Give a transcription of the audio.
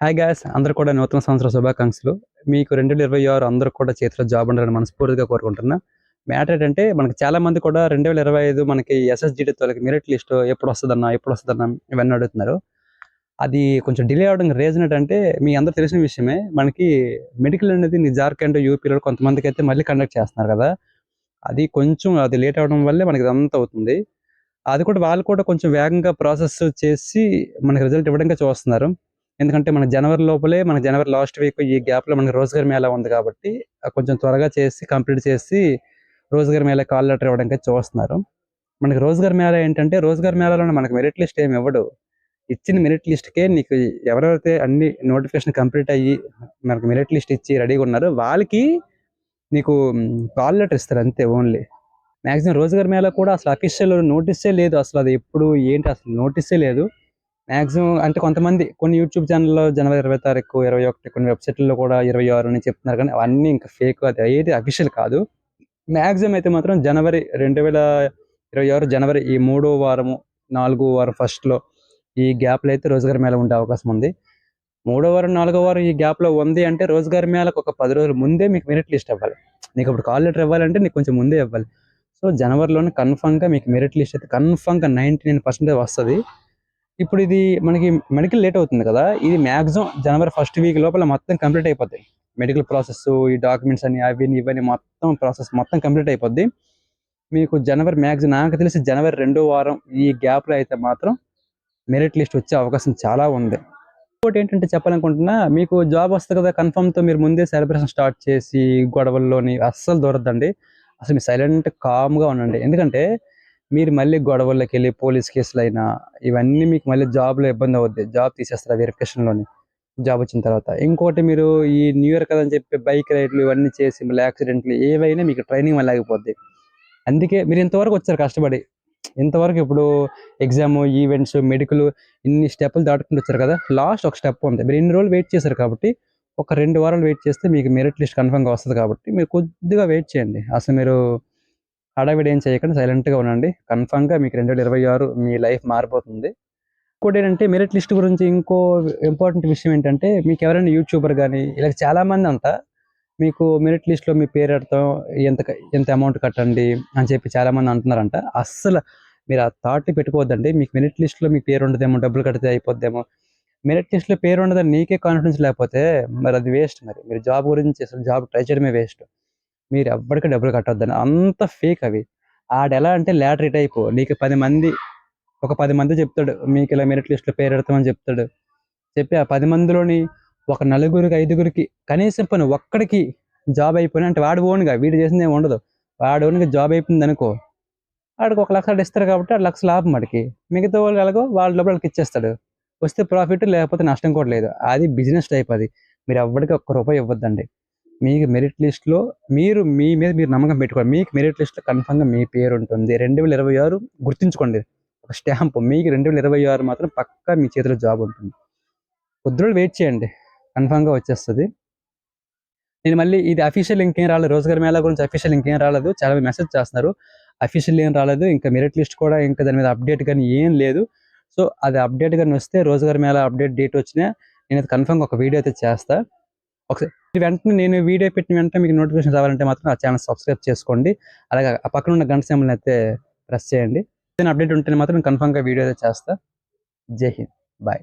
Hi gas అందరూ కూడా నూతన సంవత్సర శుభాకాంక్షలు. మీకు రెండు వేల ఇరవై ఆరు అందరూ కూడా చేతిలో జాబ్ ఉండాలని మనస్ఫూర్తిగా కోరుకుంటున్నా. మ్యాటర్ ఏంటంటే మనకి చాలా మంది కూడా రెండు వేల ఇరవై ఐదు మనకి ఎస్ఎస్జిడి తోలకి మెరిట్ లిస్ట్ ఎప్పుడు వస్తుందన్నా ఎప్పుడు వస్తుందన్నా ఇవన్నీ అడుగుతున్నారు. అది కొంచెం డిలే అవడం రీజన్ ఏంటంటే మీ అందరూ తెలిసిన విషయమే మనకి మెడికల్ అనేది నీ జార్ఖండ్ యూపీలో కొంతమందికి అయితే మళ్ళీ కండక్ట్ చేస్తున్నారు కదా. అది కొంచెం అది లేట్ అవడం వల్లే మనకి ఇదంతా అవుతుంది. అది కూడా వాళ్ళు కూడా కొంచెం వేగంగా ప్రాసెస్ చేసి మనకి రిజల్ట్ ఇవ్వడానికి చూస్తున్నారు. ఎందుకంటే మన జనవరి లోపలే మన జనవరి లాస్ట్ వీక్ ఈ గ్యాప్లో మనకి రోజుగారి మేళా ఉంది కాబట్టి కొంచెం త్వరగా చేసి కంప్లీట్ చేసి రోజుగారి మేళా కాల్ లెటర్ ఇవ్వడానికి చూస్తున్నారు. మనకి రోజుగారి మేళా ఏంటంటే రోజుగారి మేళాలో మనకి మెరిట్ లిస్ట్ ఏమి ఇవ్వడు. ఇచ్చిన మెరిట్ లిస్ట్కే నీకు ఎవరైతే అన్ని నోటిఫికేషన్ కంప్లీట్ అయ్యి మనకి మెరిట్ లిస్ట్ ఇచ్చి రెడీగా ఉన్నారో వాళ్ళకి నీకు కాల్ లెటర్ ఇస్తారు అంతే ఓన్లీ. మ్యాక్సిమం రోజుగారి మేళా కూడా అసలు అఫీషియల్ నోటీసే లేదు. అసలు అది ఎప్పుడు ఏంటి అసలు నోటీసే లేదు. మ్యాక్సిమం అంటే కొంతమంది కొన్ని యూట్యూబ్ ఛానల్లో జనవరి ఇరవై తారీఖు ఇరవై ఒకటి కొన్ని వెబ్సైట్లలో కూడా ఇరవై ఆరు అని చెప్తున్నారు కానీ అవన్నీ ఇంకా ఫేక్ అది ఏది అఫీషియల్ కాదు. మ్యాక్సిమం అయితే మాత్రం జనవరి రెండు వేల ఇరవై ఆరు జనవరి ఈ మూడో వారము నాలుగో వారం ఫస్ట్లో ఈ గ్యాప్లో అయితే రోజుగారి మేళ ఉండే అవకాశం ఉంది. మూడో వారం నాలుగో వారం ఈ గ్యాప్లో ఉంది అంటే రోజుగారి మేళకు ఒక పది రోజుల ముందే మీకు మెరిట్ లిస్ట్ ఇవ్వాలి. నీకు ఇప్పుడు కాల్ లెటర్ ఇవ్వాలంటే నీకు కొంచెం ముందే ఇవ్వాలి. సో జనవరిలోనే కన్ఫామ్గా మీకు మెరిట్ లిస్ట్ అయితే కన్ఫామ్గా నైంటీ నైన్ పర్సెంటేజ్ వస్తుంది. ఇప్పుడు ఇది మనకి మెడికల్ లేట్ అవుతుంది కదా ఇది మ్యాక్సిమం జనవరి ఫస్ట్ వీక్ లోపల మొత్తం కంప్లీట్ అయిపోద్ది. మెడికల్ ప్రాసెస్ ఈ డాక్యుమెంట్స్ అని అవి ఇవన్నీ మొత్తం ప్రాసెస్ మొత్తం కంప్లీట్ అయిపోద్ది. మీకు జనవరి మ్యాక్సిమం నాకు తెలిసి జనవరి రెండో వారం ఈ గ్యాప్లో అయితే మాత్రం మెరిట్ లిస్ట్ వచ్చే అవకాశం చాలా ఉంది. ఇంకోటి ఏంటంటే చెప్పాలనుకుంటున్నా మీకు జాబ్ వస్తుంది కదా కన్ఫర్మ్తో మీరు ముందే సెలబ్రేషన్ స్టార్ట్ చేసి గొడవల్లోని అస్సలు దొరకదండి అసలు మీరు సైలెంట్ కామ్గా ఉండండి. ఎందుకంటే మీరు మళ్ళీ గొడవల్లోకి వెళ్ళి పోలీస్ కేసులు అయినా ఇవన్నీ మీకు మళ్ళీ జాబ్లో ఇబ్బంది అవుద్ది. జాబ్ తీసేస్తారు వెరిఫికేషన్లోని? జాబ్ వచ్చిన తర్వాత. ఇంకోటి మీరు ఈ న్యూ ఇయర్ కదని చెప్పి బైక్ రైడ్లు ఇవన్నీ చేసి మళ్ళీ యాక్సిడెంట్లు ఏవైనా మీకు ట్రైనింగ్ మళ్ళీ ఆగిపోద్ది. అందుకే మీరు ఇంతవరకు వచ్చారు కష్టపడి. ఇంతవరకు ఇప్పుడు ఎగ్జామ్ ఈవెంట్స్ మెడికల్ ఇన్ని స్టెప్పులు దాటుకుంటూ వచ్చారు కదా. లాస్ట్ ఒక స్టెప్ ఉంది. మీరు ఇన్ని రోజులు వెయిట్ చేశారు కాబట్టి ఒక రెండు వారాలు వెయిట్ చేస్తే మీకు మెరిట్ లిస్ట్ కన్ఫర్మ్గా వస్తుంది కాబట్టి మీరు కొద్దిగా వెయిట్ చేయండి. అసలు మీరు హడావిడి ఏం చేయకుండా సైలెంట్గా ఉండండి. కన్ఫామ్గా మీకు రెండు వేల ఇరవై ఆరు మీ లైఫ్ మారిపోతుంది. ఇంకోటి ఏంటంటే మెరిట్ లిస్ట్ గురించి ఇంకో ఇంపార్టెంట్ విషయం ఏంటంటే మీకు ఎవరైనా యూట్యూబర్ కానీ ఇలా చాలామంది అంతా మీకు మెరిట్ లిస్ట్లో మీ పేరు పెడతాం ఎంత ఎంత అమౌంట్ కట్టండి అని చెప్పి చాలామంది అంటున్నారంట. అస్సలు మీరు ఆ థాట్ పెట్టుకోవద్దండి. మీకు మెరిట్ లిస్ట్లో మీ పేరు ఉండదేమో డబ్బులు కడితే అయిపోద్దేమో. మెరిట్ లిస్ట్లో పేరు ఉండదని నీకే కాన్ఫిడెన్స్ లేకపోతే మరి అది వేస్ట్ మరి. మీరు జాబ్ గురించి అసలు జాబ్ ట్రై చేయడమే వేస్ట్ మీరు ఎవ్వరికి డబ్బులు కట్టొద్దని. అంత ఫేక్ అవి. ఆడ ఎలా అంటే లాటరీ టైప్. నీకు పది మంది ఒక పది మంది చెప్తాడు మీకు ఇలా మెరిట్ లిస్ట్లో పేరు పెడతామని చెప్తాడు. చెప్పి ఆ పది మందిలోని ఒక నలుగురికి ఐదుగురికి కనీసం పని ఒక్కడికి జాబ్ అయిపోయినా అంటే వాడు ఓన్గా వీడు చేసింది ఏమి ఉండదు. వాడు ఓన్గా జాబ్ అయిపోయింది అనుకో వాడికి ఒక లక్ష ఇస్తారు కాబట్టి ఆ లక్ష లాభం వాడికి. మిగతా వాళ్ళు ఎలాగో వాళ్ళ డబ్బులకి వాళ్ళకి ఇచ్చేస్తాడు. వస్తే ప్రాఫిట్ లేకపోతే నష్టం కూడా లేదు. అది బిజినెస్ టైప్ అది. మీరు ఎవరికి ఒక్క రూపాయి ఇవ్వద్దండి. మీకు మెరిట్ లిస్ట్లో మీరు మీ మీద మీరు నమ్మకం పెట్టుకోండి మీకు మెరిట్ లిస్ట్లో కన్ఫామ్గా మీ పేరు ఉంటుంది. రెండు వేల ఇరవై ఆరు గుర్తుంచుకోండి. ఒక స్టాంప్ మీకు రెండు వేల ఇరవై ఆరు మాత్రం పక్కా మీ చేతిలో జాబ్ ఉంటుంది. కొద్ది వెయిట్ చేయండి. కన్ఫామ్గా వచ్చేస్తుంది. నేను మళ్ళీ ఇది అఫీషియల్ ఇంకేం రాలేదు. రోజుగారి మేళా గురించి అఫీషియల్ ఇంకేం రాలేదు. చాలా మంది మెసేజ్ చేస్తున్నారు. అఫీషియల్ ఏం రాలేదు. ఇంకా మెరిట్ లిస్ట్ కూడా ఇంకా దాని మీద అప్డేట్ కానీ ఏం లేదు. సో అది అప్డేట్ కానీ వస్తే రోజుగారి మేళా అప్డేట్ డేట్ వచ్చినా నేను కన్ఫామ్గా ఒక వీడియో అయితే చేస్తాను ఒకసారి వెంటనే నేను వీడియో పెట్టిన వెంటనే మీకు నోటిఫికేషన్ రావాలంటే మాత్రం ఆ ఛానల్ సబ్స్క్రైబ్ చేసుకోండి. అలాగే ఆ పక్కన ఉన్న గంట సింబల్ని అయితే ప్రెస్ చేయండి. నేను అప్డేట్ ఉంటే మాత్రం కన్ఫామ్గా వీడియో అయితే చేస్తా. జై హింద్. బాయ్